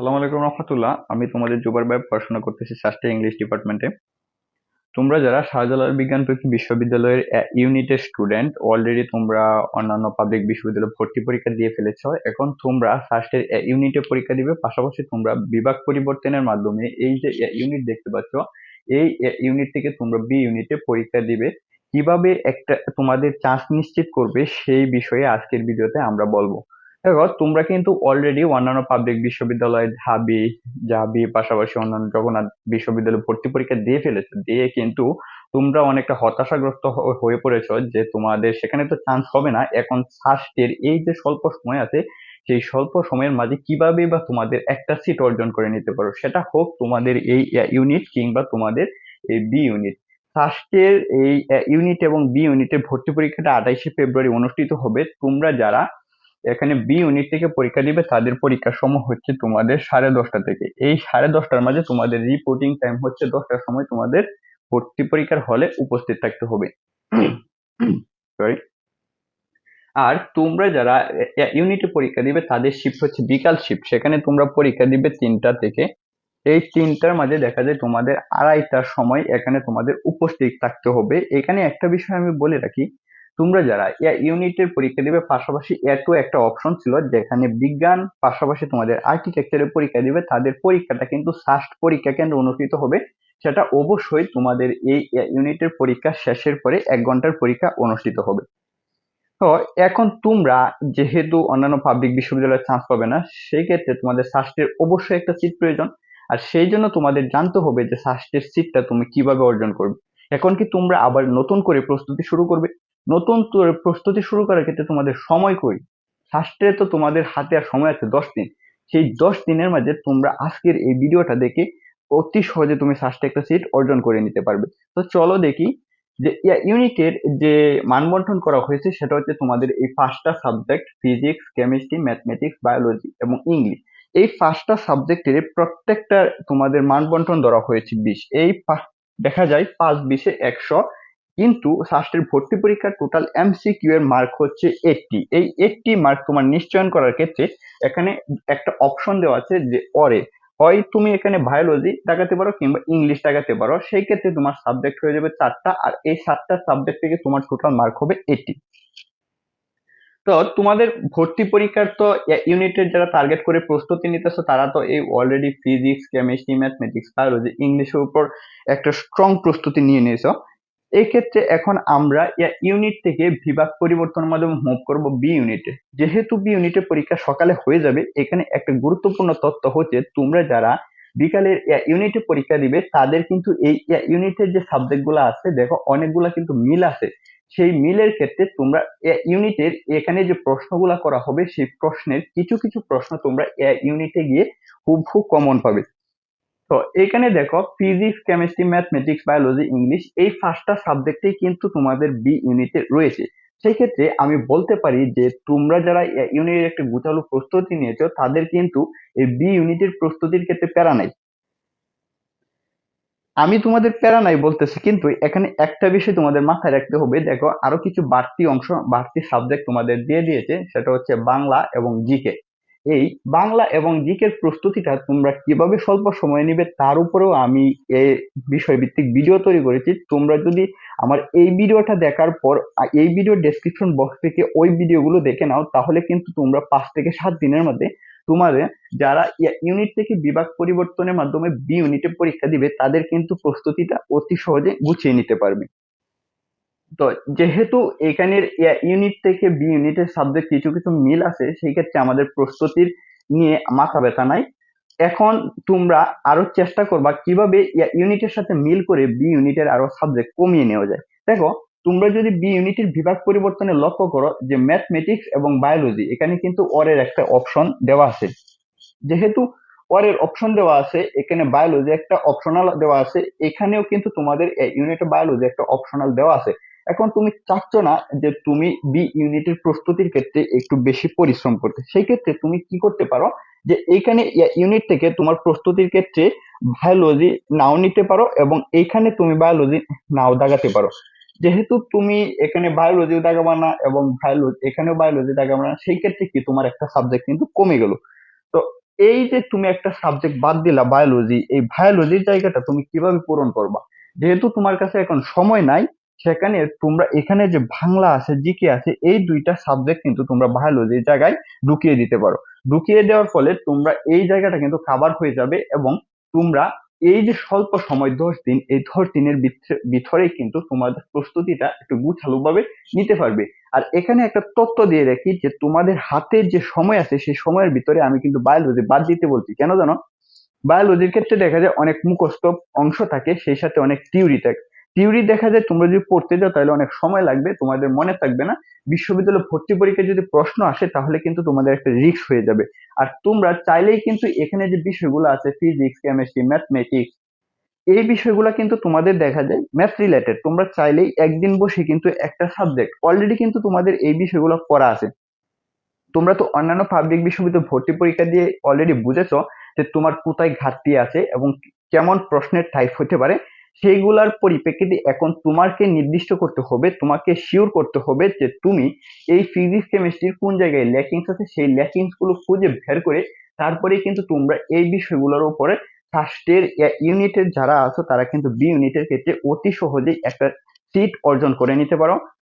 সালাম আলাইকুম রহমতুল্লাহ। আমি তোমাদের জুবার ভাই পড়াশোনা করতেছি সাস্টে ইংলিশ ডিপার্টমেন্টে। তোমরা যারা শাহজালাল বিজ্ঞান প্রযুক্তি বিশ্ববিদ্যালয়ের ইউনিটের স্টুডেন্ট অলরেডি তোমরা অন্যান্য পাবলিক বিশ্ববিদ্যালয়ে ভর্তি পরীক্ষা দিয়ে ফেলেছ। এখন তোমরা ফার্স্টের ইউনিটে পরীক্ষা দিবে, পাশাপাশি তোমরা বিভাগ পরিবর্তনের মাধ্যমে এই যে ইউনিট দেখতে পাচ্ছ, এই ইউনিট থেকে তোমরা বি ইউনিটে পরীক্ষা দিবে। কীভাবে একটা তোমাদের চান্স নিশ্চিত করবে সেই বিষয়ে আজকের ভিডিওতে আমরা বলব। দেখো তোমরা কিন্তু অলরেডি অন্যান্য পাবলিক বিশ্ববিদ্যালয় ঢাবি জাবি পাশাপাশি অন্যান্য জগন্নাথ বিশ্ববিদ্যালয়ে ভর্তি পরীক্ষা দিয়ে ফেলেছো। দিয়ে কিন্তু তোমরা অনেকটা হতাশাগ্রস্ত হয়ে পড়েছো যে তোমাদের সেখানে তো চান্স হবে না। এখন ফার্স্টের এই যে স্বল্প সময় আছে, সেই স্বল্প সময়ের মাঝে কীভাবে বা তোমাদের একটা সিট অর্জন করে নিতে পারো? সেটা হোক তোমাদের এই ইউনিট কিংবা তোমাদের এই বি ইউনিট ফার্স্টের এই ইউনিট এবং বি ইউনিটের ভর্তি পরীক্ষাটা আঠাইশে ফেব্রুয়ারি অনুষ্ঠিত হবে। তোমরা যারা এখানে বি ইউনিট থেকে পরীক্ষা দিবে, তাদের পরীক্ষার সময় হচ্ছে তোমাদের সাড়ে দশটা থেকে। এই সাড়ে দশটার মাঝে তোমাদের রিপোর্টিং টাইম হচ্ছে দশটার সময় তোমাদের ভর্তি পরীক্ষার হলে উপস্থিত থাকতে হবে। সরি আর তোমরা যারা ইউনিটে পরীক্ষা দিবে, তাদের শিফট হচ্ছে বিকাল শিফট সেখানে তোমরা পরীক্ষা দিবে তিনটা থেকে। এই তিনটার মাঝে দেখা যায় তোমাদের আড়াইটার সময় এখানে তোমাদের উপস্থিত থাকতে হবে। এখানে একটা বিষয় আমি বলে রাখি তোমরা যারা ইউনিটের পরীক্ষা দিবে, পাশাপাশি এটু একটা অপশন ছিল যেখানে বিজ্ঞান, পাশাপাশি তোমাদের আর্কিটেকচারের পরীক্ষা দিবে, তাদের পরীক্ষাটা কিন্তু ফার্স্ট পরীক্ষা কেন্দ্র অনুষ্ঠিত হবে। সেটা অবশ্যই তোমাদের এই ইউনিটের পরীক্ষা শেষের পরে এক ঘণ্টার পরীক্ষা অনুষ্ঠিত হবে। তো এখন তোমরা যেহেতু অন্যান্য পাবলিক বিশ্ববিদ্যালয়ে চান্স পাবে না সেই ক্ষেত্রে তোমাদের সাস্টের অবশ্যই একটা সিট প্রয়োজন। আর সেই জন্য তোমাদের জানতে হবে যে সাস্টের সিটটা তুমি কীভাবে অর্জন করবে। এখন কি তোমরা আবার নতুন করে প্রস্তুতি শুরু করবে? নতুন প্রস্তুতি শুরু করার ক্ষেত্রে তোমাদের সময় কই? শাস্ত্রে তো তোমাদের হাতে আর সময় আছে দশ দিন। সেই দশ দিনের মাঝে তোমরা আজকের এই ভিডিওটা দেখে অতি সহজে তুমি শাস্ত্রে একটা সিট অর্জন করে নিতে পারবে। তো চলো দেখি যে ইউনিটের যে মানবন্টন করা হয়েছে সেটা হচ্ছে তোমাদের এই পাঁচটা subject physics chemistry mathematics biology এবং ইংলিশ এই পাঁচটা সাবজেক্টের প্রত্যেকটা তোমাদের মানবন্টন ধরা হয়েছে বিশ। এই দেখা যায় পাঁচ, বিশে একশো কিন্তু শাস্ত্রের ভর্তি পরীক্ষার টোটাল এমসিকিউ এর মার্ক হচ্ছে এইটটি এই এইটটি মার্ক তোমার নিশ্চয়ন করার ক্ষেত্রে এখানে একটা অপশন দেওয়া আছে যে অরে হয় তুমি এখানে বায়োলজি দেখাতে পারো কিংবা ইংলিশ দেখাতে পারো, সেই ক্ষেত্রে তোমার সাবজেক্ট হয়ে যাবে চারটা আর এই সাতটা সাবজেক্ট থেকে তোমার টোটাল মার্ক হবে এইটটি তো তোমাদের ভর্তি পরীক্ষার তো ইউনিটের যারা টার্গেট করে প্রস্তুতি নিতেছো, তারা তো এই already physics chemistry mathematics biology ইংলিশের উপর একটা স্ট্রং প্রস্তুতি নিয়ে নিয়েছো। এই ক্ষেত্রে এখন আমরা ইউনিট থেকে বিভাগ পরিবর্তনের মাধ্যমে মুভ করব বি ইউনিটে যেহেতু বি ইউনিটে পরীক্ষা সকালে হয়ে যাবে, এখানে একটা গুরুত্বপূর্ণ তথ্য হচ্ছে তোমরা যারা বিকালের ইউনিটে পরীক্ষা দিবে, তাদের কিন্তু এই ইউনিটের যে সাবজেক্টগুলো আছে, দেখো অনেকগুলা কিন্তু মিল আছে। সেই মিলের ক্ষেত্রে তোমরা ইউনিটের এখানে যে প্রশ্নগুলা করা হবে, সেই প্রশ্নের কিছু কিছু প্রশ্ন তোমরা ইউনিটে গিয়ে খুব খুব কমন পাবে। তো এখানে দেখো physics chemistry mathematics biology English এই পাঁচটা সাবজেক্টেই কিন্তু তোমাদের বি ইউনিটে রয়েছে। সেই ক্ষেত্রে আমি বলতে পারি যে তোমরা যারা ইউনিটের একটা গুছালো প্রস্তুতি নিয়েছো, তাদের কিন্তু এই বি ইউনিটের প্রস্তুতির ক্ষেত্রে প্যারা নাই। আমি তোমাদের প্যারা নাই বলতেছি, কিন্তু এখানে একটা বিষয় তোমাদের মাথায় রাখতে হবে। দেখো, আরও কিছু বাড়তি অংশ, বাড়তি সাবজেক্ট তোমাদের দিয়ে দিয়েছে, সেটা হচ্ছে বাংলা এবং জিকে এই বাংলা এবং জিকের প্রস্তুতিটা তোমরা কীভাবে স্বল্প সময় নিবে তার উপরেও আমি এই বিষয় ভিত্তিক ভিডিও তৈরি করেছি। তোমরা যদি আমার এই ভিডিওটা দেখার পর এই ভিডিও ডেসক্রিপশন বক্স থেকে ওই ভিডিওগুলো দেখে নাও, তাহলে কিন্তু তোমরা পাঁচ থেকে সাত দিনের মধ্যে তোমাদের যারা ইউনিট থেকে বিভাগ পরিবর্তনের মাধ্যমে বি ইউনিটে পরীক্ষা দিবে, তাদের কিন্তু প্রস্তুতিটা অতি সহজে গুছিয়ে নিতে পারবে। তো যেহেতু এখানের ইউনিট থেকে বি ইউনিটের সাবজেক্ট কিছু কিছু মিল আছে, সেই ক্ষেত্রে আমাদের প্রস্তুতির নিয়ে মাথা ব্যথা নাই। এখন তোমরা আরও চেষ্টা করবা কীভাবে ইউনিটের সাথে মিল করে বি ইউনিটের আরও সাবজেক্ট কমিয়ে নেওয়া যায়। দেখো, তোমরা যদি বি ইউনিটের বিভাগ পরিবর্তনে লক্ষ্য করো যে ম্যাথমেটিক্স এবং বায়োলজি এখানে কিন্তু অরের একটা অপশন দেওয়া আছে। যেহেতু অরের অপশন দেওয়া আছে, এখানে বায়োলজি একটা অপশনাল দেওয়া আছে, এখানেও কিন্তু তোমাদের ইউনিটে বায়োলজি একটা অপশনাল দেওয়া আছে। এখন তুমি চাচ্ছ না যে তুমি বি ইউনিটের প্রস্তুতির ক্ষেত্রে একটু বেশি পরিশ্রম করতে। সেই ক্ষেত্রে তুমি কি করতে পারো? যে এইখানে ইউনিট থেকে তোমার প্রস্তুতির ক্ষেত্রে বায়োলজি নাও নিতে পারো এবং এইখানে তুমি বায়োলজি নাও দাগাতে পারো। যেহেতু তুমি এখানে বায়োলজি দাগাবা না এবং বায়োলজি এখানেও বায়োলজি দাগাবা না, সেই ক্ষেত্রে কি তোমার একটা সাবজেক্ট কিন্তু কমে গেল। তো এই যে তুমি একটা সাবজেক্ট বাদ দিলা বায়োলজি এই বায়োলজির জায়গাটা তুমি কীভাবে পূরণ করবা? যেহেতু তোমার কাছে এখন সময় নাই সেখানে তোমরা এখানে যে বাংলা আছে জিকে আছে, এই দুইটা সাবজেক্ট কিন্তু তোমরা বায়োলজির জায়গায় ঢুকিয়ে দিতে পারো। ঢুকিয়ে দেওয়ার ফলে তোমরা এই জায়গাটা কিন্তু কাভার হয়ে যাবে এবং তোমরা এই যে স্বল্প সময়, দশ দিন, এই দশ দিনের ভিতরে- কিন্তু তোমাদের প্রস্তুতিটা একটু গুছালো ভাবে নিতে পারবে। আর এখানে একটা তথ্য দিয়ে রাখি যে তোমাদের হাতে যে সময় আছে, সেই সময়ের ভিতরে আমি কিন্তু বায়োলজি বাদ দিতে বলছি। কেন জানো? বায়োলজির ক্ষেত্রে দেখা যায় অনেক মুখস্থ অংশ থাকে, সেই সাথে অনেক থিওরি থাকে। থিওরি দেখা যায়, তোমরা যদি পড়তে যাও, তাহলে অনেক সময় লাগবে, তোমাদের মনে থাকবে না। বিশ্ববিদ্যালয় ভর্তি পরীক্ষায় যদি প্রশ্ন আসে, তাহলে কিন্তু তোমাদের একটা রিস্ক হয়ে যাবে। আর তোমরা চাইলেই কিন্তু এখানে যে বিষয়গুলো আছে ফিজিক্স কেমিস্ট্রি ম্যাথমেটিক্স এই বিষয়গুলো কিন্তু তোমাদের দেখা যায় ম্যাথ রিলেটেড তোমরা চাইলেই একদিন বসে কিন্তু একটা সাবজেক্ট অলরেডি কিন্তু তোমাদের এই বিষয়গুলো পড়া আছে। তোমরা তো অন্যান্য পাবলিক বিশ্ববিদ্যালয় ভর্তি পরীক্ষা দিয়ে অলরেডি বুঝেছ যে তোমার কোথায় ঘাটতি আছে এবং কেমন প্রশ্নের টাইপ হতে পারে। সেইগুলার পরিপ্রেক্ষিতে এখন তোমাকে নির্দিষ্ট করতে হবে, তোমাকে শিওর করতে হবে যে তুমি এই ফিজিক্স কেমিস্ট্রির কোন জায়গায় ল্যাকিংস আছে, সেই ল্যাকিংসগুলো খুঁজে বের করে তারপরে কিন্তু তোমরা এই বিষয়গুলোর উপরে ফার্স্টের ইউনিটের যারা আছো, তারা কিন্তু বি ইউনিটের ক্ষেত্রে অতি সহজেই একটা সিট অর্জন করে নিতে পারো।